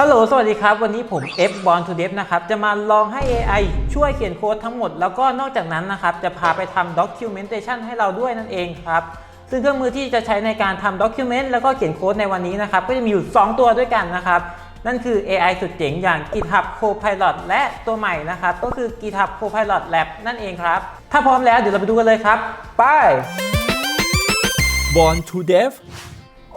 ฮัลโหล สวัสดีครับ วันนี้ผม F Born to Dev นะครับ จะมาลองให้ AI ช่วยเขียนโค้ดทั้งหมด แล้วก็นอกจากนั้นนะครับ จะพาไปทำ documentation ให้เราด้วยนั่นเองครับ ซึ่งเครื่องมือที่จะใช้ในการทำ document แล้วก็เขียนโค้ดในวันนี้นะครับ ก็จะมีอยู่ 2 ตัวด้วยกันนะครับ นั่นคือ AI สุดเจ๋งอย่าง GitHub Copilot และตัวใหม่นะครับ ก็คือ GitHub Copilot Lab นั่นเองครับ ถ้าพร้อมแล้วเดี๋ยวเราไปดูกันเลยครับ ไป Born to Dev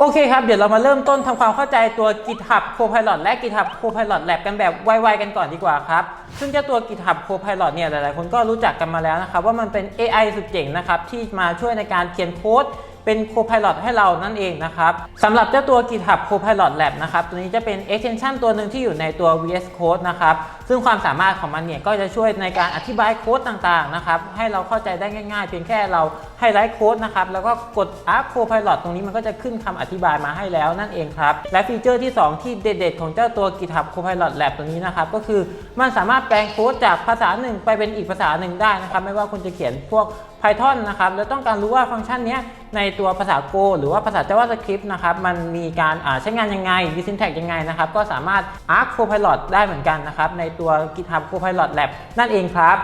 โอเคครับ เดี๋ยวเรามาเริ่มต้นทำความเข้าใจตัว GitHub Copilot และ GitHub Copilot Lab กันแบบไวๆกันก่อนดีกว่าครับ ซึ่งเจ้าตัว GitHub Copilot เนี่ยหลายๆ คนก็รู้จักกันมาแล้วนะครับว่ามันเป็น AI สุดเจ๋งนะครับที่มาช่วยในการเขียนโค้ด เป็น Copilot ให้เรานั่นเองนะครับสำหรับเจ้าตัว GitHub Copilot Lab นะครับตัวนี้จะเป็น extension ตัวหนึ่งที่อยู่ในตัว VS Code นะครับซึ่งความสามารถของมันเนี่ยก็จะช่วยในการอธิบายโค้ดต่างๆนะครับให้เราเข้าใจได้ง่ายๆ เพียงแค่เราไฮไลท์โค้ดนะครับแล้วก็กด App Copilot ตรงนี้มันก็จะขึ้นคำอธิบายมาให้แล้วนั่นเองครับและฟีเจอร์ที่ 2 ที่เด็ดๆ ของเจ้าตัว GitHub Copilot Lab ตัวนี้นะครับก็คือมันสามารถแปลงโค้ดจากภาษาหนึ่งไปเป็นอีกภาษาหนึ่งได้นะครับไม่ว่าคุณจะเขียนพวก Python นะครับแล้วต้องการรู้ว่าฟังก์ชันนี้ในตัวภาษา Go หรือว่าภาษา JavaScript นะครับมันมีการใช้งานยังไงมี syntax ยังไงนะครับก็สามารถ Arc Copilot ได้เหมือนกันนะครับในตัว GitHub Copilot Lab นั่นเองครับ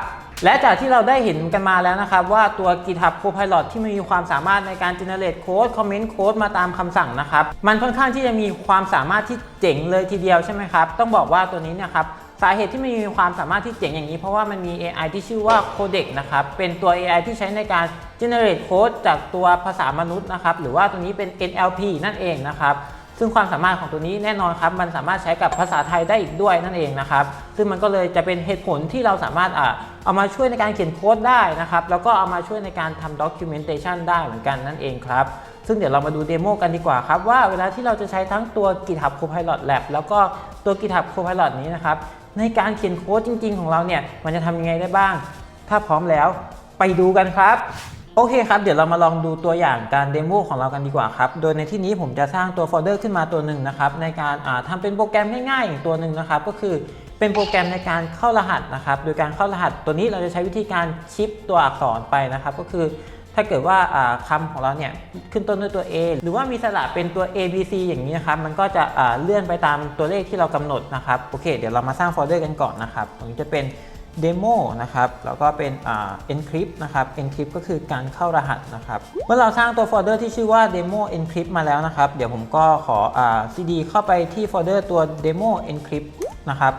และจากที่เราได้เห็นกันมาแล้วนะครับ ว่าตัว GitHub Copilot ที่มีความสามารถในการ generate code comment code มาตามคำสั่งนะครับ มันค่อนข้างที่จะมีความสามารถที่เจ๋งเลยทีเดียวใช่ไหมครับ ต้องบอกว่าตัวนี้นะครับ สาเหตุที่มันมีความสามารถที่เจ๋งอย่างนี้ เพราะว่ามันมี AI ที่ชื่อว่า Codex นะครับ เป็นตัว AI ที่ใช้ในการ generate code จากตัวภาษามนุษย์นะครับ หรือว่าตัวนี้เป็น NLP นั่นเองนะครับ ซึ่งความสามารถของตัวนี้แน่นอนครับ มันสามารถใช้กับภาษาไทยได้อีกด้วยนั่นเองนะครับ ซึ่งมันก็เลยจะเป็นเหตุผลที่เราสามารถอ่าเอามาช่วยในการเขียนโค้ดได้นะครับ แล้วก็เอามาช่วยในการทำ documentation ได้เหมือนกันนั่นเองครับซึ่งเดี๋ยวเรามาดูเดโมกันดีกว่าครับ ว่าเวลาที่เราจะใช้ทั้งตัว GitHub Copilot Lab แล้วก็ตัว GitHub Copilot นี้นะครับ ในการเขียนโค้ดจริง ๆ ของเราเนี่ย มันจะทำยังไงได้บ้าง ถ้าพร้อมแล้วไปดูกันครับ โอเคครับ เดี๋ยวเรามาลองดูตัวอย่างการเดโมของเรากันดีกว่าครับ โดยในที่นี้ผมจะสร้างตัวโฟลเดอร์ขึ้นมาตัวหนึ่งนะครับ ในการอ่าทำเป็นโปรแกรมง่ายๆอย่างตัวหนึ่งนะครับ ก็คือเป็นโปรแกรมในการเข้ารหัสนะครับ โดยการเข้ารหัสตัวนี้เราจะใช้วิธีการชิปตัวอักษรไปนะครับ ก็คือ ถ้าเกิดว่าอ่าคำของเราเนี่ยขึ้นต้นด้วยตัว A หรือว่ามีสระเป็นตัว A B C อย่างนี้นะครับ มันก็จะเลื่อนไปตามตัวเลขที่เรากำหนดนะครับ โอเค เดี๋ยวเรามาสร้างโฟลเดอร์กันก่อนนะครับตรงนี้จะเป็นเดโมนะครับ แล้วก็เป็นอ่า encrypt นะครับ encrypt ก็คือการเข้ารหัสนะครับ เมื่อเราสร้างตัวโฟลเดอร์ที่ชื่อว่า demo encrypt มาแล้วนะครับ เดี๋ยวผมก็ขออ cd เข้าไปที่โฟลเดอร์ตัว demo encrypt นะครับ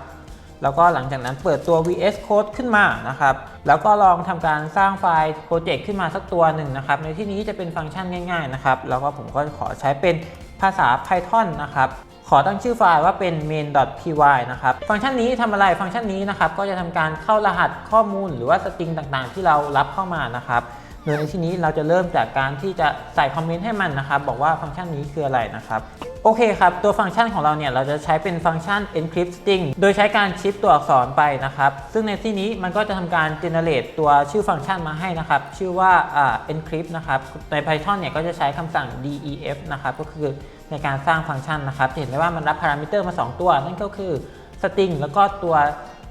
แล้วก็หลังจากนั้นเปิดตัว VS Code ขึ้นมานะครับ แล้วก็ลองทำการสร้างไฟล์โปรเจกต์ขึ้นมาสักตัวหนึ่งนะครับ ในที่นี้จะเป็นฟังก์ชันง่ายๆนะครับ แล้วก็ผมก็ขอใช้เป็นภาษา Python นะครับ ขอตั้งชื่อไฟล์ว่าเป็น main.py นะครับ ฟังก์ชันนี้ทำอะไร ฟังก์ชันนี้นะครับ ก็จะทำการเข้ารหัสข้อมูลหรือว่าสตริงต่างๆ ที่เรารับเข้ามานะครับโดยในที่นี้เราจะเริ่มจากการที่จะใส่คอมเมนต์ให้มันนะครับ บอกว่าฟังก์ชันนี้คืออะไรนะครับ โอเคครับ ตัวฟังก์ชันของเราเนี่ย เราจะใช้เป็นฟังก์ชัน encrypt string โดยใช้การชิปตัวอักษรไปนะครับ ซึ่งในที่นี้มันก็จะทำการ generate ตัวชื่อฟังก์ชันมาให้นะครับ ชื่อว่า encrypt นะครับ ใน Python เนี่ยก็จะใช้คำสั่ง def นะครับ ก็คือในการสร้างฟังก์ชันนะครับจะเห็นได้ว่ามันรับพารามิเตอร์มา 2 ตัว นั่นก็คือ string แล้วก็ตัว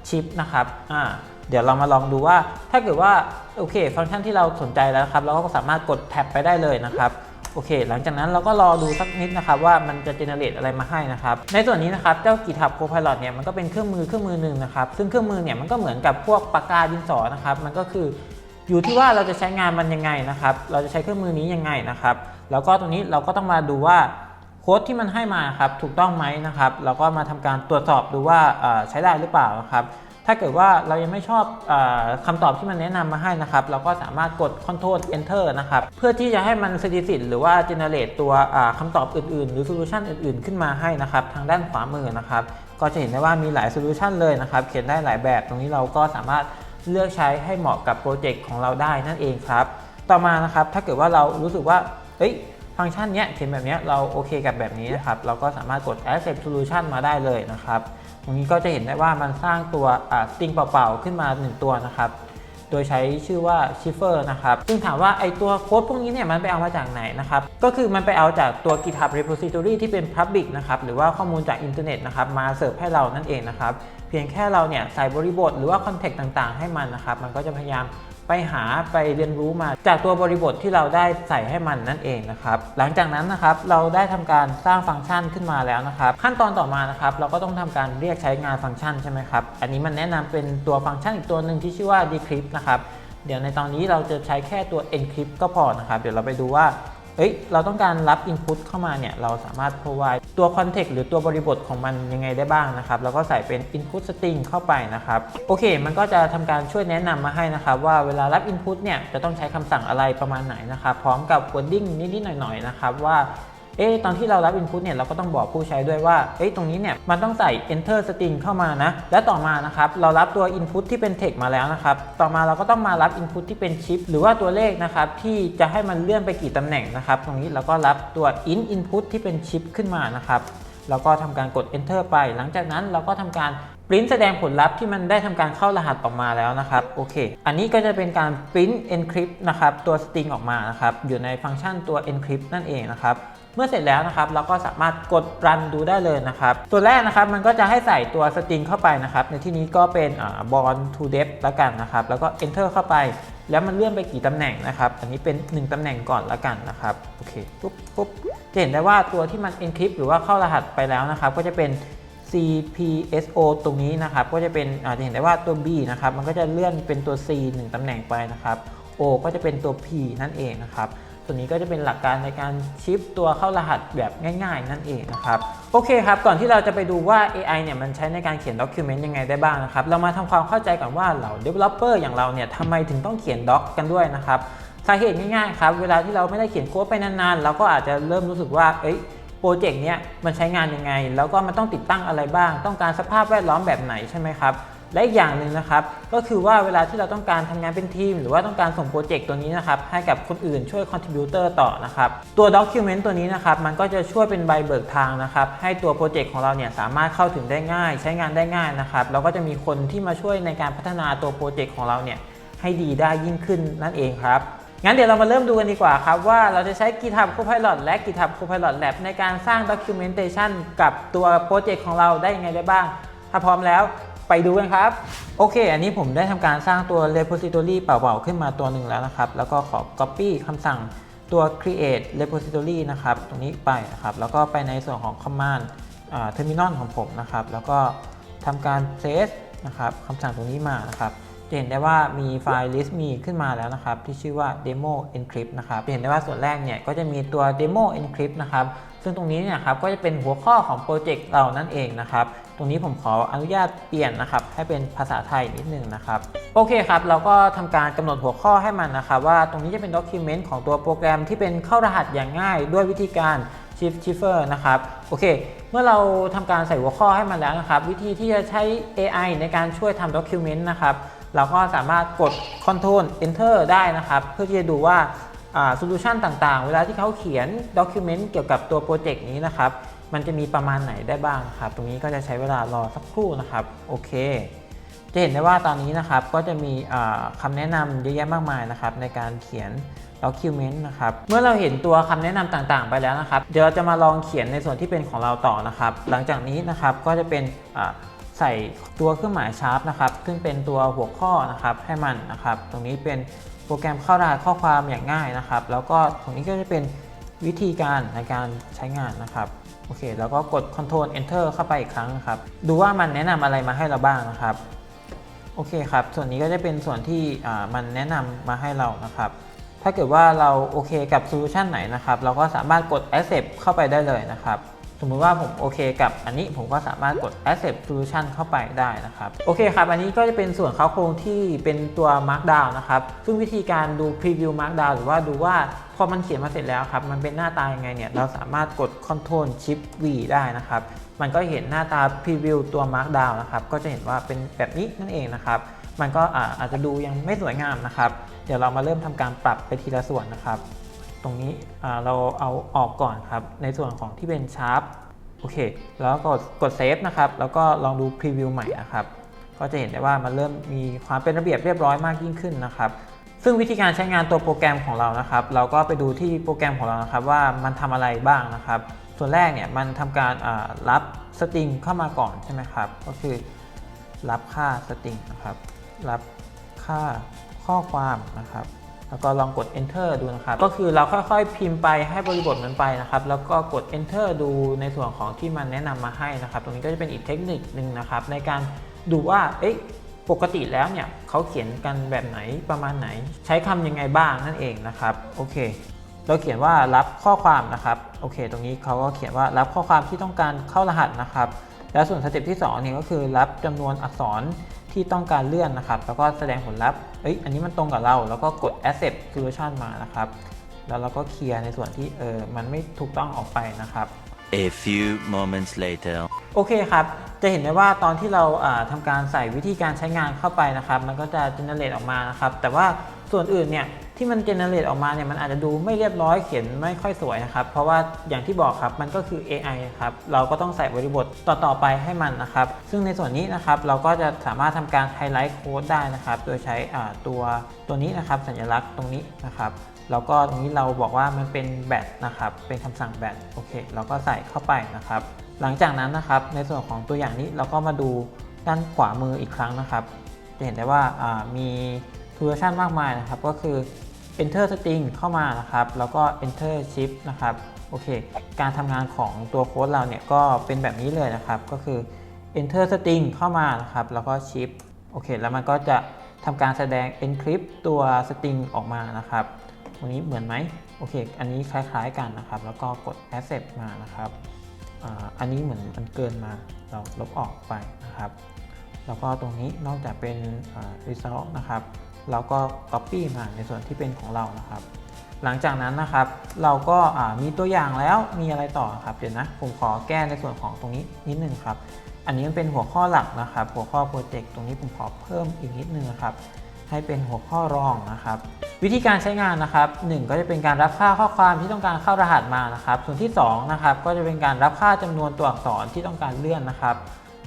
ชิปนะครับอ่าเดี๋ยวเรามาลองดูว่าถ้าเกิดว่าโอเค ฟังก์ชันที่เราสนใจแล้วครับ เราก็สามารถกดแท็บไปได้เลยนะครับ โอเค หลังจากนั้นเราก็รอดูสักนิดนะครับว่ามันจะเจเนเรตอะไรมาให้นะครับ ในส่วนนี้นะครับเจ้า GitHub Copilot เนี่ยมันก็เป็นเครื่องมือเครื่องมือหนึ่งนะครับซึ่งเครื่องมือเนี่ยมันก็เหมือนกับพวกปากกาดินสอนะครับมันก็คืออยู่ที่ว่าเราจะใช้งานมันยังไงนะครับ เราจะใช้เครื่องมือนี้ยังไงนะครับ แล้วก็ตรงนี้เราก็ต้องมาดูว่าโค้ดที่มันให้มาครับถูกต้องไหมนะครับ เราก็มาทำการตรวจสอบดูว่าใช้ได้หรือเปล่านะครับ ถ้าเกิดว่าเรายังไม่ชอบออคำตอบที่มันแนะนำมาให้นะครับ เราก็สามารถกด Ctrl Enter นะครับ เพื่อที่จะให้มันสถิติหรือว่า generate ตัวอ่าคำตอบอื่นๆ หรือโซลูชันอื่นๆ ขึ้นมาให้นะครับ ทางด้านขวามือนะครับ ก็จะเห็นได้ว่ามีหลายโซลูชันเลยนะครับ เขียนได้หลายแบบ ตรงนี้เราก็สามารถเลือกใช้ให้เหมาะกับโปรเจกต์ของเราได้นั่นเองครับ ต่อมานะครับ ถ้าเกิดว่าเรารู้สึกว่า เอ้ยฟังก์ชันเนี้ยเขียนแบบเนี้ยเราโอเคกับแบบนี้นะครับ เราก็สามารถกด accept solution มาได้เลยนะครับ ตรงนี้ก็จะเห็นได้ว่ามันสร้างตัวสติ๊งเปล่าๆ ขึ้นมา 1 ตัวนะครับ โดยใช้ชื่อว่าชิฟเฟอร์นะครับ ซึ่งถามว่าไอตัวโค้ดพวกนี้เนี่ยมันไปเอามาจากไหนนะครับ ก็คือมันไปเอาจากตัว GitHub repository ที่เป็น public นะครับ หรือว่าข้อมูลจากอินเทอร์เน็ตนะครับ มาเสิร์ฟให้เรานั่นเองนะครับ เพียงแค่เราเนี่ยใส่บริบทหรือว่าคอนเทกต์ต่างๆ ให้มันนะครับ มันก็จะพยายาม ไปหาไปเรียนรู้มาจากตัวบริบทที่เราได้ใส่ให้มันนั่นเองนะครับหลังจากนั้นนะครับเราได้ทำการสร้างฟังก์ชันขึ้นมาแล้วนะครับ ขั้นตอนต่อมานะครับเราก็ต้องทำการเรียกใช้งานฟังก์ชันใช่ไหมครับอันนี้มันแนะนำเป็นตัวฟังก์ชันอีกตัวหนึ่งที่ชื่อว่า decrypt นะครับเดี๋ยวในตอนนี้เราจะใช้แค่ตัว encrypt ก็พอนะครับ เดี๋ยวเราไปดูว่า เอ้ยเราต้องการรับ Input เข้ามาเนี่ยเราสามารถ provide ตัว context หรือตัวบริบทของมันยังไงได้บ้างนะครับ แล้วก็ใส่เป็น Input String เข้าไปนะครับ โอเค มันก็จะทำการช่วยแนะนำมาให้นะครับว่าเวลารับ Input เนี่ยจะต้องใช้คำสั่งอะไรประมาณไหนนะครับ พร้อมกับ wording นิดๆหน่อยๆนะครับว่า เอ๊ตอนที่เรารับ Input เนี่ยเราก็ต้องบอกผู้ใช้ด้วยว่าเอ๊ตรงนี้เนี่ยมันต้องใส่ enter string เข้ามานะ และต่อมานะครับเรารับตัว Input ที่เป็น text มาแล้วนะครับ ต่อมาเราก็ต้องมารับ Input ที่เป็น chip หรือว่าตัวเลขนะครับที่จะให้มันเลื่อนไปกี่ตำแหน่งนะครับ ตรงนี้เราก็รับตัว int input ที่เป็น chip ขึ้นมานะครับแล้วก็ทำการกด enter ไป หลังจากนั้นเราก็ทำการ print แสดงผลลัพธ์ที่มันได้ทำการเข้ารหัสออกมาแล้วนะครับ โอเค อันนี้ก็จะเป็นการ print encrypt นะครับ ตัว string ออกมานะครับ อยู่ในฟังก์ชันตัว encrypt นั่นเองนะครับ เมื่อเสร็จแล้วนะครับเราก็สามารถกด run ดูได้เลยนะครับ ตัวแรกนะครับมันก็จะให้ใส่ตัว string เข้าไปนะครับ ในที่นี้ก็เป็นบอ่า born to depth แล้วกันนะครับ แล้วก็ enter เข้าไป แล้วมันเลื่อนไปกี่ตำแหน่งนะครับ อันนี้เป็น 1ตำแหน่งก่อนแล้วกันนะครับ โอเค ปุ๊บปุ๊บจะเห็นได้ว่าตัวที่มัน encrypt หรือว่าเข้ารหัสไปแล้วนะครับ ก็จะเป็น CPSO ตรงนี้นะครับ ก็จะเป็นอาจจะเห็นได้ว่าตัว B นะครับ มันก็จะเลื่อนเป็นตัว C 1ตำแหน่งไปนะครับ O ก็จะเป็นตัว P นั่นเองนะครับ ตัวนี้ก็จะเป็นหลักการในการชิปตัวเข้ารหัสแบบง่ายๆ นั่นเองนะครับ โอเคครับ ก่อนที่เราจะไปดูว่า AI เนี่ยมันใช้ในการเขียนด็อกิวเมนต์ยังไงได้บ้างนะครับ เรามาทำความเข้าใจก่อนว่าเหล่า Developer อย่างเราเนี่ยทำไมถึงต้องเขียนด็อกกันด้วยนะครับ สาเหตุง่ายๆครับ เวลาที่เราไม่ได้เขียนโค้ดไปนานๆ เราก็อาจจะเริ่มรู้สึกว่า เอ้ยโปรเจกต์เนี้ยมันใช้งานยังไง แล้วก็มันต้องติดตั้งอะไรบ้าง ต้องการสภาพแวดล้อมแบบไหนใช่ไหมครับ และอีกอย่างหนึ่งนะครับ ก็คือว่าเวลาที่เราต้องการทำงานเป็นทีม หรือว่าต้องการส่งโปรเจกต์ตัวนี้นะครับให้กับคนอื่นช่วยคอนทริบิวเตอร์ต่อนะครับตัวด็อกิวเมนต์ตัวนี้นะครับมันก็จะช่วยเป็นใบเบิกทางนะครับให้ตัวโปรเจกต์ของเราเนี่ยสามารถเข้าถึงได้ง่าย ใช้งานได้ง่ายนะครับแล้วก็จะมีคนที่มาช่วยในการพัฒนาตัวโปรเจกต์ของเราเนี่ยให้ดีได้ยิ่งขึ้นนั่นเองครับงั้นเดี๋ยวเรามาเริ่มดูกันดีกว่าครับว่าเราจะใช้ GitHub Copilot และ GitHub Copilot Lab ในการสร้าง Documentation กับตัวโปรเจกต์ของเราได้ยังไงได้บ้าง ถ้าพร้อมแล้ว ไปดูกันครับ โอเค อันนี้ผมได้ทำการสร้างตัว repository เปล่าๆขึ้นมาตัวหนึ่งแล้วนะครับ แล้วก็ขอ copy คำสั่งตัว create repository นะครับ ตรงนี้ไปนะครับ แล้วก็ไปในส่วนของ command terminal ของผมนะครับ แล้วก็ทำการ paste นะครับคำสั่งตรงนี้มานะครับจะเห็นได้ว่ามีไฟล์ list มีขึ้นมาแล้วนะครับ ที่ชื่อว่า demo encrypt นะครับจะเห็นได้ว่าส่วนแรกเนี่ยก็จะมีตัว demo encrypt นะครับ ซึ่งตรงนี้เนี่ยครับก็จะเป็นหัวข้อของโปรเจกต์เรานั่นเองนะครับ ตรงนี้ผมขออนุญาตเปลี่ยนนะครับ ให้เป็นภาษาไทยนิดนึงนะครับ โอเคครับ เราก็ทำการกำหนดหัวข้อให้มันนะครับ ว่าตรงนี้จะเป็นด็อกิเมนต์ของตัวโปรแกรมที่เป็นเข้ารหัสอย่างง่ายด้วยวิธีการ shift shifter นะครับ โอเค เมื่อเราทำการใส่หัวข้อให้มันแล้วนะครับ วิธีที่จะใช้ AI ในการช่วยทำด็อกิเมนต์นะครับเราก็สามารถกด Ctrl Enter ได้นะครับ เพื่อที่จะดูว่า โซลูชันต่างๆ เวลาที่เขาเขียนด็อกิเมนต์เกี่ยวกับตัวโปรเจกต์นี้นะครับ มันจะมีประมาณไหนได้บ้างครับ ตรงนี้ก็จะใช้เวลารอสักครู่นะครับ โอเค จะเห็นได้ว่าตอนนี้นะครับ ก็จะมีอ่าคำแนะนำเยอะแยะมากมายนะครับ ในการเขียน document นะครับ เมื่อเราเห็นตัวคำแนะนำต่างๆ ไปแล้วนะครับ เดี๋ยวเราจะมาลองเขียนในส่วนที่เป็นของเราต่อนะครับ หลังจากนี้นะครับ ก็จะเป็นใส่ตัวเครื่องหมายชาร์ปนะครับ ซึ่งเป็นตัวหัวข้อนะครับ ให้มันนะครับ ตรงนี้เป็น โปรแกรมเข้ารหัสข้อความอย่างง่ายนะครับ แล้วก็ตรงนี้ก็จะเป็นวิธีการในการใช้งานนะครับโอเค แล้วก็กด Ctrl Enter เข้าไปอีกครั้งครับ ดูว่ามันแนะนำอะไรมาให้เราบ้างนะครับ โอเคครับ ส่วนนี้ก็จะเป็นส่วนที่มันแนะนำมาให้เรานะครับ ถ้าเกิดว่าเราโอเคกับโซลูชันไหนนะครับ เราก็สามารถกด accept เข้าไปได้เลยนะครับ สมมุติว่าผมโอเคกับอันนี้ผมก็สามารถกด accept solution เข้าไปได้นะครับ โอเคครับ อันนี้ก็จะเป็นส่วนเข้าโครงที่เป็นตัว markdown นะครับ ซึ่งวิธีการดู preview markdown หรือว่าดูว่าพอมันเขียนมาเสร็จแล้วครับ มันเป็นหน้าตายังไงเนี่ย เราสามารถกด control shift v ได้นะครับ มันก็เห็นหน้าตา preview ตัว markdown นะครับ ก็จะเห็นว่าเป็นแบบนี้นั่นเองนะครับ มันก็อาอาจจะดูยังไม่สวยงามนะครับ เดี๋ยวเรามาเริ่มทำการปรับไปทีละส่วนนะครับ ตรงนี้เราเอาออกก่อนครับ ในส่วนของที่เป็นชาร์ปโอเค แล้วก็กดเซฟนะครับ แล้วก็ลองดูพรีวิวใหม่นะครับ ก็จะเห็นได้ว่ามันเริ่มมีความเป็นระเบียบเรียบร้อยมากยิ่งขึ้นนะครับ ซึ่งวิธีการใช้งานตัวโปรแกรมของเรานะครับ เราก็ไปดูที่โปรแกรมของเรานะครับ ว่ามันทำอะไรบ้างนะครับ ส่วนแรกเนี่ยมันทำการรับสตริงเข้ามาก่อนใช่ไหมครับ ก็คือรับค่าสตริงนะครับ รับค่าข้อความนะครับ แล้วก็ลองกด enter ดูนะครับ ก็คือเราค่อยๆ พิมพ์ไปให้บริบทมันไปนะครับ แล้วก็กด enter ดูในส่วนของที่มันแนะนำมาให้นะครับ ตรงนี้ก็จะเป็นอีกเทคนิคหนึ่งนะครับ ในการดูว่า เอ๊ะปกติแล้วเนี่ยเขาเขียนกันแบบไหนประมาณไหน ใช้คำยังไงบ้างนั่นเองนะครับ โอเค เราเขียนว่ารับข้อความนะครับ โอเค ตรงนี้เขาก็เขียนว่ารับข้อความที่ต้องการเข้ารหัสนะครับ แล้วส่วนสเต็ปที่2เนี่ยก็คือรับจำนวนอักษร ที่ต้องการเลื่อนนะครับ แล้วก็แสดงผลลัพธ์ เอ้ย อันนี้มันตรงกับเรา แล้วก็กด accept solution มานะครับ แล้วเราก็เคลียร์ในส่วนที่เออ มันไม่ถูกต้องออกไปนะครับ A few moments later. โอเคครับ จะเห็นได้ว่าตอนที่เราอ่าทำการใส่วิธีการใช้งานเข้าไปนะครับ มันก็จะ generate ออกมานะครับ แต่ว่าส่วนอื่นเนี่ย ที่มัน generate ออกมาเนี่ยมันอาจจะดูไม่เรียบร้อยเขียนไม่ค่อยสวยนะครับ เพราะว่าอย่างที่บอกครับมันก็คือ AI ครับเราก็ต้องใส่บริบทต่อๆไปให้มันนะครับ ซึ่งในส่วนนี้นะครับเราก็จะสามารถทำการไฮไลท์โค้ดได้นะครับ โดยใช้อ่าตัวตัวนี้นะครับสัญลักษณ์ตรงนี้นะครับแล้วก็ตรงนี้เราบอกว่ามันเป็นแบตนะครับ เป็นคำสั่งแบตโอเค เราก็ใส่เข้าไปนะครับ หลังจากนั้นนะครับ ในส่วนของตัวอย่างนี้เราก็มาดูด้านขวามืออีกครั้งนะครับ จะเห็นได้ว่าอ่ามีทูเ r ชันมากมายนะครับ ก็คือ enter string เข้ามานะครับ แล้วก็ enter shift นะครับ โอเค การทำงานของตัวโค้ดเราเนี่ยก็เป็นแบบนี้เลยนะครับ ก็คือ enter string เข้ามานะครับ แล้วก็ shift โอเค แล้วมันก็จะทำการแสดง encrypt ตัว string ออกมานะครับ ตรงนี้เหมือนไหมโอเค อันนี้คล้ายๆกันนะครับ แล้วก็กด accept มานะครับ อันนี้เหมือนมันเกินมา เราลบออกไปนะครับ แล้วก็ตรงนี้นอกจากเป็น result นะครับ เราก็ copy มาในส่วนที่เป็นของเรานะครับ หลังจากนั้นนะครับเราก็มีตัวอย่างแล้วมีอะไรต่อครับเดี๋ยวนะผมขอแก้ในส่วนของตรงนี้นิดนึงครับ อันนี้มันเป็นหัวข้อหลักนะครับ หัวข้อโปรเจกต์ตรงนี้ผมขอเพิ่มอีกนิดนึงนะครับให้เป็นหัวข้อรองนะครับ วิธีการใช้งานนะครับหนึ่งก็จะเป็นการรับค่าข้อความที่ต้องการเข้ารหัสมานะครับ ส่วนที่สองนะครับก็จะเป็นการรับค่าจำนวนตัวอักษรที่ต้องการเลื่อนนะครับ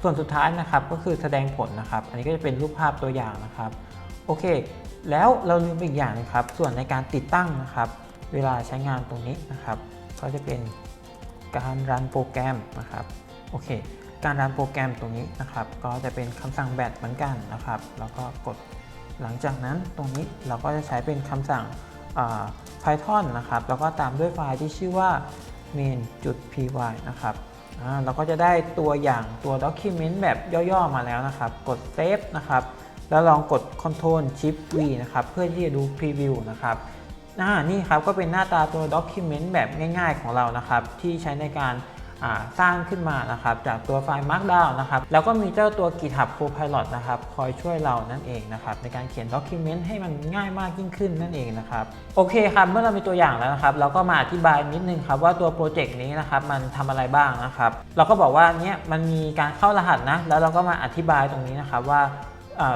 ส่วนสุดท้ายนะครับก็คือแสดงผลนะครับ อันนี้ก็จะเป็นรูปภาพตัวอย่างนะครับ โอเค แล้วเราลืมอีกอย่างหนึงครับ ส่วนในการติดตั้งนะครับ เวลาใช้งานตรงนี้นะครับก็จะเป็นการรันโปรแกรมนะครับ โอเค การรันโปรแกรมตรงนี้นะครับ ก็จะเป็นคำสั่งแบตเหมือนกันนะครับ แล้วก็กดหลังจากนั้นตรงนี้เราก็จะใช้เป็นคำสั่ง Python นะครับ แล้วก็ตามด้วยไฟล์ที่ชื่อว่า main.py นะครับอ่าเราก็จะได้ตัวอย่างตัว document แบบย่อๆมาแล้วนะครับ กด save นะครับ แล้วลองกด Ctrl Shift V นะครับ เพื่อที่จะดู preview นะครับอ่านี่ครับก็เป็นหน้าตาตัว document แบบง่าย ๆ ของเรานะครับ ที่ใช้ในการสร้างขึ้นมานะครับ จากตัวไฟล์ Markdown นะครับ แล้วก็มีเจ้าตัว GitHub Copilot นะครับ คอยช่วยเรานั่นเองนะครับ ในการเขียน document ให้มันง่ายมากยิ่งขึ้นนั่นเองนะครับ โอเคครับ เมื่อเรามีตัวอย่างแล้วนะครับ เราก็มาอธิบายนิดนึงครับว่าตัวโปรเจกต์นี้นะครับ มันทำอะไรบ้างนะครับ เราก็บอกว่าเนี้ยมันมีการเข้ารหัสนะ แล้วเราก็มาอธิบายตรงนี้นะครับว่า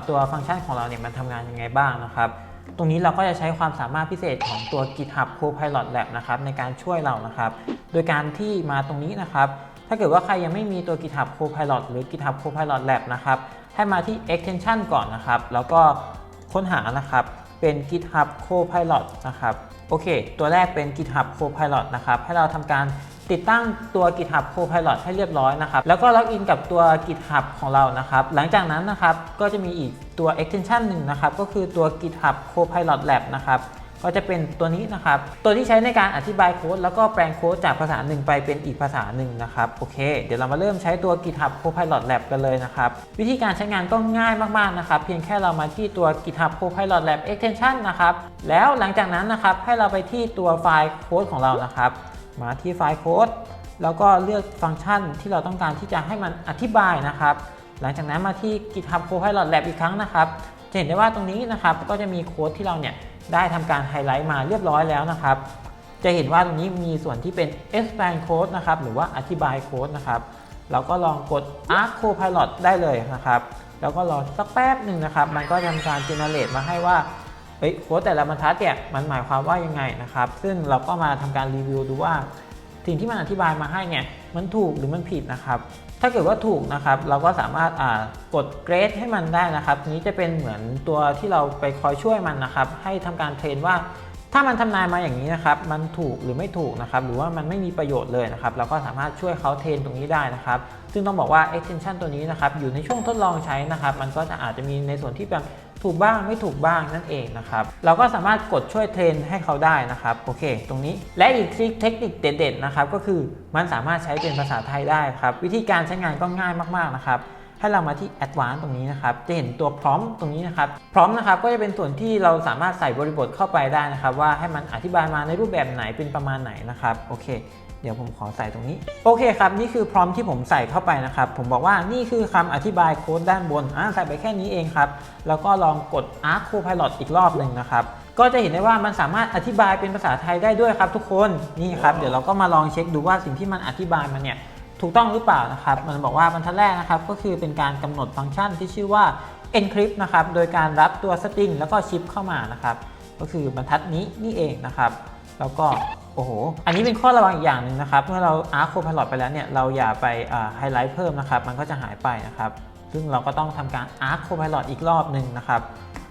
ตัวฟังก์ชันของเราเนี่ยมันทำงานยังไงบ้างนะครับ ตรงนี้เราก็จะใช้ความสามารถพิเศษของตัว GitHub Copilot Lab นะครับในการช่วยเรานะครับ โดยการที่มาตรงนี้นะครับ ถ้าเกิดว่าใครยังไม่มีตัว GitHub Copilot หรือ GitHub Copilot Lab นะครับ ให้มาที่ extension ก่อนนะครับ แล้วก็ค้นหานะครับเป็น GitHub Copilot นะครับ โอเค ตัวแรกเป็น GitHub Copilot นะครับ ให้เราทำการ ติดตั้งตัว GitHub Copilot ให้เรียบร้อยนะครับ แล้วก็ล็อกอินกับตัว GitHub ของเรานะครับ หลังจากนั้นนะครับ ก็จะมีอีกตัว extension หนึ่งนะครับ ก็คือตัว GitHub Copilot Lab นะครับ ก็จะเป็นตัวนี้นะครับ ตัวที่ใช้ในการอธิบายโค้ดแล้วก็แปลงโค้ดจากภาษาหนึ่งไปเป็นอีกภาษาหนึ่งนะครับ โอเค เดี๋ยวเรามาเริ่มใช้ตัว GitHub Copilot Lab กันเลยนะครับ วิธีการใช้งานก็ง่ายมากๆนะครับ เพียงแค่เรามาที่ตัว GitHub Copilot Lab Extension นะครับ แล้วหลังจากนั้นนะครับ ให้เราไปที่ตัวไฟล์โค้ดของเรานะครับ มาที่ไฟล์โค้ดแล้วก็เลือกฟังก์ชันที่เราต้องการที่จะให้มันอธิบายนะครับ หลังจากนั้นมาที่ GitHub Copilot Lab อีกครั้งนะครับ จะเห็นได้ว่าตรงนี้นะครับก็จะมีโค้ดที่เราเนี่ยได้ทำการไฮไลท์มาเรียบร้อยแล้วนะครับ จะเห็นว่าตรงนี้มีส่วนที่เป็น expand code นะครับหรือว่าอธิบายโค้ดนะครับเราก็ลองกด Arc Copilot ได้เลยนะครับ แล้วก็รอสักแป๊บหนึ่งนะครับ มันก็ทำการ generate มาให้ว่า ฮ้ยโค้ดแต่ละบรรทัดเนี่ยมันหมายความว่ายังไงนะครับ ซึ่งเราก็มาทำการรีวิวดูว่าสิ่งที่มันอธิบายมาให้เนี่ยมันถูกหรือมันผิดนะครับ ถ้าเกิดว่าถูกนะครับ เราก็สามารถอ่ากดเกรดให้มันได้นะครับนี้จะเป็นเหมือนตัวที่เราไปคอยช่วยมันนะครับ ให้ทำการเทรนว่า ถ้ามันทำนายมาอย่างนี้นะครับ มันถูกหรือไม่ถูกนะครับ หรือว่ามันไม่มีประโยชน์เลยนะครับ เราก็สามารถช่วยเขาเทรนตรงนี้ได้นะครับ ซึ่งต้องบอกว่า extension ตัวนี้นะครับ อยู่ในช่วงทดลองใช้นะครับ มันก็จะอาจจะมีในส่วนที่แบบ ถูกบ้างไม่ถูกบ้างนั่นเองนะครับเราก็สามารถกดช่วยเทรนให้เขาได้นะครับโอเค ตรงนี้และอีกเทคนิคเด็ดๆนะครับก็คือมันสามารถใช้เป็นภาษาไทยได้ครับวิธีการใช้งานก็ง่ายมากๆนะครับให้เรามาที่ Advanced ตรงนี้นะครับ จะเห็นตัวพร้อมตรงนี้นะครับ พร้อมนะครับก็จะเป็นส่วนที่เราสามารถใส่บริบทเข้าไปได้นะครับ ว่าให้มันอธิบายมาในรูปแบบไหนเป็นประมาณไหนนะครับ โอเค เดี๋ยวผมขอใส่ตรงนี้ โอเคครับ นี่คือพร้อมที่ผมใส่เข้าไปนะครับ ผมบอกว่านี่คือคำอธิบายโค้ดด้านบนอ่าใส่ไปแค่นี้เองครับ แล้วก็ลองกด Arc Copilot อีกรอบหนึ่งนะครับ ก็จะเห็นได้ว่ามันสามารถอธิบายเป็นภาษาไทยได้ด้วยครับทุกคนนี่ครับเดี๋ยวเราก็มาลองเช็คดูว่าสิ่งที่มันอธิบายมาเนี่ยถูกต้องหรือเปล่านะครับ มันบอกว่าบรรทัดแรกนะครับก็คือเป็นการกำหนดฟังก์ชันที่ชื่อว่า encrypt นะครับโดยการรับตัวสตริงแล้วก็ชิปเข้ามานะครับก็คือบรรทัดนี้นี่เองนะครับ แล้วก็ โอ้โห อันนี้เป็นข้อระวังอีกอย่างหนึ่งนะครับ เมื่อเรา Arc Copilot ไปแล้วเนี่ย เราอย่าไปไฮไลท์เพิ่มนะครับ มันก็จะหายไปนะครับ ซึ่งเราก็ต้องทำการ Arc Copilot อีกรอบหนึ่งนะครับ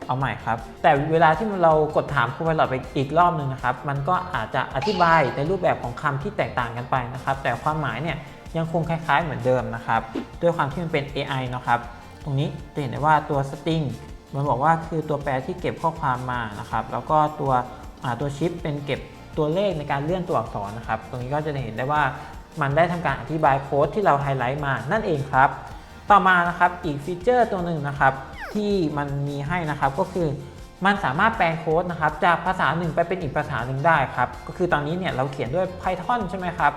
เอาใหม่ครับ แต่เวลาที่เรากดถาม Copilot ไปอีกรอบหนึ่งนะครับ มันก็อาจจะอธิบายในรูปแบบของคำที่แตกต่างกันไปนะครับ แต่ความหมายเนี่ยยังคงคล้าย ๆ เหมือนเดิมนะครับ ด้วยความที่มันเป็น AI นะครับ ตรงนี้จะเห็นได้ว่าตัว string มันบอกว่าคือตัวแปรที่เก็บข้อความมานะครับ แล้วก็ตัวตัวชิปเป็นเก็บ ตัวเลขในการเลื่อนตัวอักษรนะครับ ตรงนี้ก็จะเห็นได้ว่ามันได้ทำการอธิบายโค้ดที่เราไฮไลท์มานั่นเองครับ ต่อมานะครับอีกฟีเจอร์ตัวหนึ่งนะครับที่มันมีให้นะครับก็คือมันสามารถแปลงโค้ดนะครับจากภาษาหนึ่งไปเป็นอีกภาษาหนึ่งได้ครับ ก็คือตอนนี้เนี่ยเราเขียนด้วย Python ใช่ไหมครับ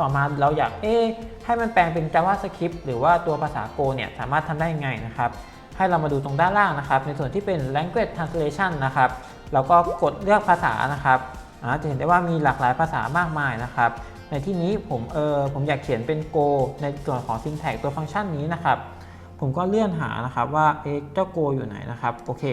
ต่อมาเราอยากเอ๊ให้มันแปลงเป็น JavaScript หรือว่าตัวภาษา Go เนี่ยสามารถทำได้ยังไงนะครับ ให้เรามาดูตรงด้านล่างนะครับ ในส่วนที่เป็น language translation นะครับ เราก็กดเลือกภาษานะครับ จะเห็นได้ว่ามีหลากหลายภาษามากมายนะครับ ในที่นี้ผมเออผมอยากเขียนเป็น Go ในส่วนของ syntax ตัวฟังก์ชันนี้นะครับ ผมก็เลื่อนหานะครับว่าเอ๊ะเจ้า Go อยู่ไหนนะครับโอเค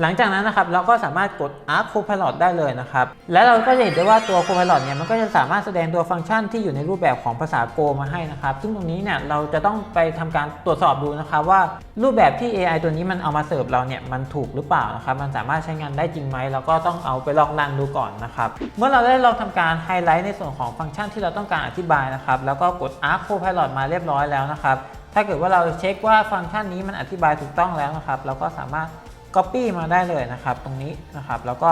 หลังจากนั้นนะครับเราก็สามารถกด Arc Copilot ได้เลยนะครับ และเราก็จะเห็นได้ว่าตัว Copilot เนี่ยมันก็จะสามารถแสดงตัวฟังก์ชันที่อยู่ในรูปแบบของภาษา Go มาให้นะครับ ซึ่งตรงนี้เนี่ยเราจะต้องไปทำการตรวจสอบดูนะครับว่ารูปแบบที่ AI ตัวนี้มันเอามาเสิร์ฟเราเนี่ยมันถูกหรือเปล่านะครับมันสามารถใช้งานได้จริงไหมเราก็ต้องเอาไปลองรันดูก่อนนะครับเมื่อเราได้ลองทำการไฮไลท์ในส่วนของฟังก์ชันที่เราต้องการอธิบายนะครับแล้วก็กด Arc Copilot มาเรียบร้อยแล้วนะครับ ถ้าเกิดว่าเราเช็คว่าฟังก์ชันนี้มันอธิบายถูกต้องแล้วนะครับ เราก็สามารถ Copy มาได้เลยนะครับ ตรงนี้นะครับ แล้วก็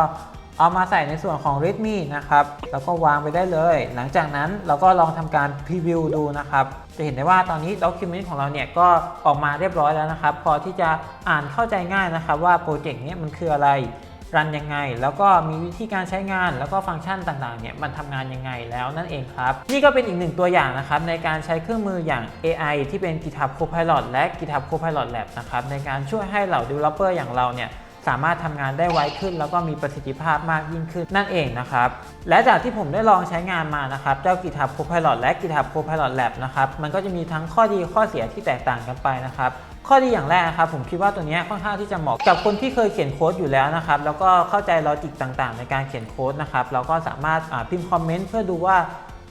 เอามาใส่ในส่วนของ README นะครับ แล้วก็วางไปได้เลย หลังจากนั้นเราก็ลองทำการ Preview ดูนะครับ จะเห็นได้ว่าตอนนี้ Document ของเราเนี่ยก็ออกมาเรียบร้อยแล้วนะครับ พอที่จะอ่านเข้าใจง่ายนะครับ ว่าโปรเจกต์นี้มันคืออะไร รันยังไง แล้วก็มีวิธีการใช้งาน แล้วก็ฟังก์ชันต่างๆเนี่ยมันทำงานยังไงแล้วนั่นเองครับ นี่ก็เป็นอีกหนึ่งตัวอย่างนะครับในการใช้เครื่องมืออย่าง AI ที่เป็น GitHub Copilot และ GitHub Copilot Lab นะครับในการช่วยให้เหล่า developer อย่างเราเนี่ยสามารถทำงานได้ไวขึ้น แล้วก็มีประสิทธิภาพมากยิ่งขึ้นนั่นเองนะครับ และจากที่ผมได้ลองใช้งานมานะครับ เจ้า GitHub Copilot และ GitHub Copilot Lab นะครับ มันก็จะมีทั้งข้อดีข้อเสียที่แตกต่างกันไปนะครับ ข้อดีอย่างแรกครับผมคิดว่าตัวนี้ค่อนข้างที่จะเหมาะกับคนที่เคยเขียนโค้ดอยู่แล้วนะครับแล้วก็เข้าใจลอจิกต่างๆ ในการเขียนโค้ดนะครับเราก็สามารถพิมพ์คอมเมนต์เพื่อดูว่า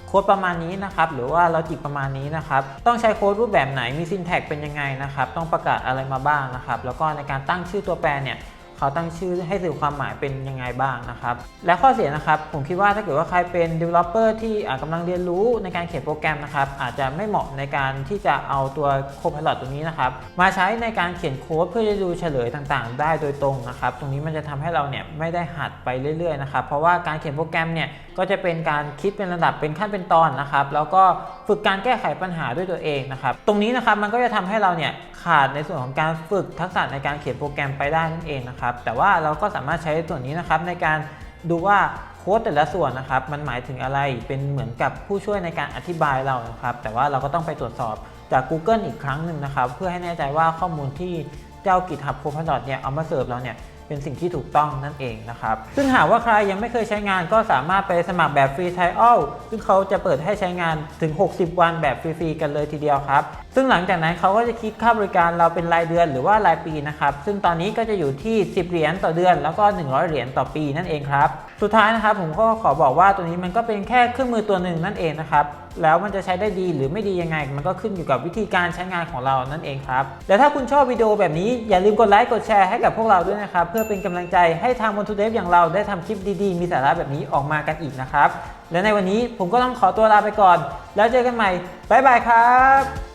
โค้ดประมาณนี้นะครับหรือว่าลอจิกประมาณนี้นะครับต้องใช้โค้ดรูปแบบไหนมีซินแท็กเป็นยังไงนะครับต้องประกาศอะไรมาบ้างนะครับแล้วก็ในการตั้งชื่อตัวแปรเนี่ย เขาตั้งชื่อให้สื่อความหมายเป็นยังไงบ้างนะครับ และข้อเสียนะครับผมคิดว่าถ้าเกิดว่าใครเป็น developer ที่อ่ากำลังเรียนรู้ในการเขียนโปรแกรมนะครับอาจจะไม่เหมาะในการที่จะเอาตัว Copilot ตัวนี้นะครับมาใช้ในการเขียนโค้ดเพื่อจะดูเฉลยต่างๆ ได้โดยตรงนะครับตรงนี้มันจะทำให้เราเนี่ยไม่ได้หัดไปเรื่อยๆนะครับเพราะว่าการเขียนโปรแกรมเนี่ยก็จะเป็นการคิดเป็นระดับเป็นขั้นเป็นตอนนะครับแล้วก็ฝึกการแก้ไขปัญหาด้วยตัวเองนะครับตรงนี้นะครับมันก็จะทำให้เราเนี่ย ขาดในส่วนของการฝึกทักษะในการเขียนโปรแกรมไปได้นั่นเองนะครับ แต่ว่าเราก็สามารถใช้ส่วนนี้นะครับในการดูว่าโค้ดแต่ละส่วนนะครับ มันหมายถึงอะไรเป็นเหมือนกับผู้ช่วยในการอธิบายเรานะครับ แต่ว่าเราก็ต้องไปตรวจสอบจาก Google อีกครั้งหนึ่งนะครับ เพื่อให้แน่ใจว่าข้อมูลที่เจ้า GitHub Copilot เนี่ยเอามาเสิร์ฟเราเนี่ย เป็นสิ่งที่ถูกต้องนั่นเองนะครับ ซึ่งหากว่าใครยังไม่เคยใช้งานก็สามารถไปสมัครแบบฟรีไทอัลซึ่งเขาจะเปิดให้ใช้งานถึง 60 วันแบบฟรีๆกันเลยทีเดียวครับ ซึ่งหลังจากนั้นเขาก็จะคิดค่าบริการเราเป็นรายเดือนหรือว่ารายปีนะครับ ซึ่งตอนนี้ก็จะอยู่ที่ 10 เหรียญต่อเดือน แล้วก็ 100 เหรียญต่อปีนั่นเองครับ สุดท้ายนะครับผมก็ขอบอกว่าตัวนี้มันก็เป็นแค่เครื่องมือตัวหนึ่งนั่นเองนะครับแล้วมันจะใช้ได้ดีหรือไม่ดียังไง มันก็ขึ้นอยู่กับวิธีการใช้งานของเรานั่นเองครับและถ้าคุณชอบวิดีโอแบบนี้อย่าลืมกดไลค์กดแชร์ให้กับพวกเราด้วยนะครับเพื่อเป็นกำลังใจให้ทางบนทูเดฟอย่างเราได้ทำคลิปดีๆ มีสาระแบบนี้ออกมากันอีกนะครับและในวันนี้ผมก็ต้องขอตัวลาไปก่อน แล้วเจอกันใหม่บ๊ายบายครับ